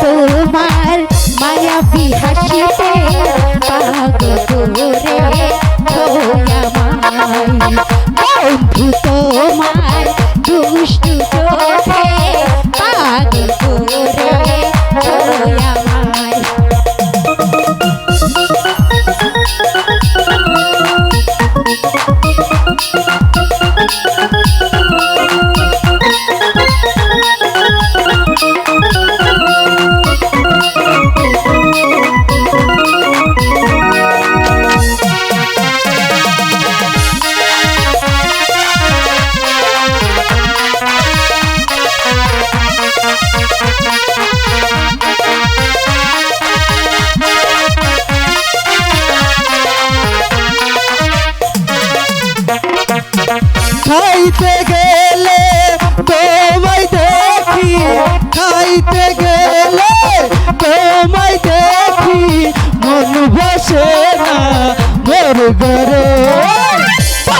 তোমার মায়া হাসিতে পাগল করে।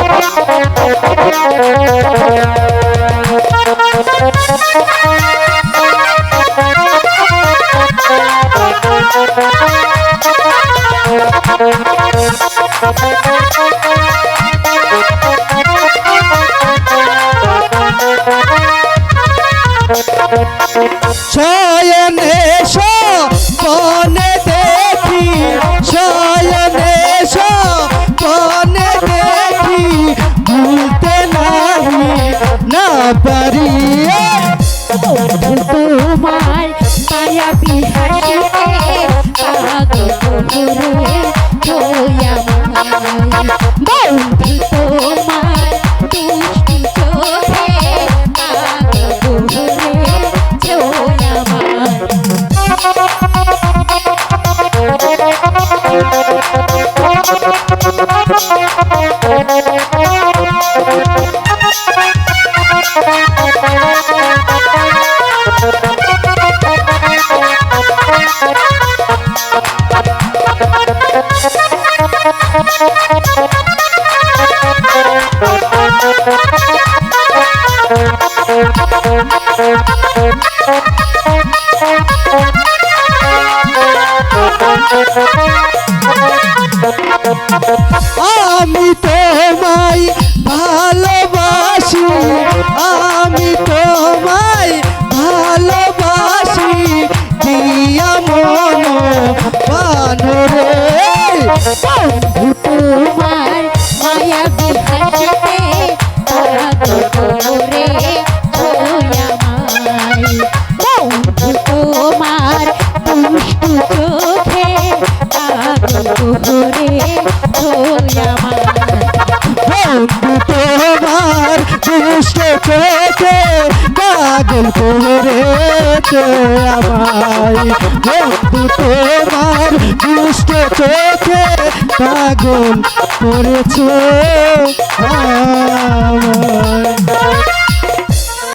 বিহাসিতে পাগল পারি আমি তোমায় ভালোবাসি আমি তোমায় ভালোবাসি দিয়া মন বানরে বন্ধু তোমার মায়া বিহাসিতে তোমার দুষ্ট চোখে পাগল করেছে আমায় বন্ধু তোমার দুষ্ট চোখে পাগল করেছে আমায়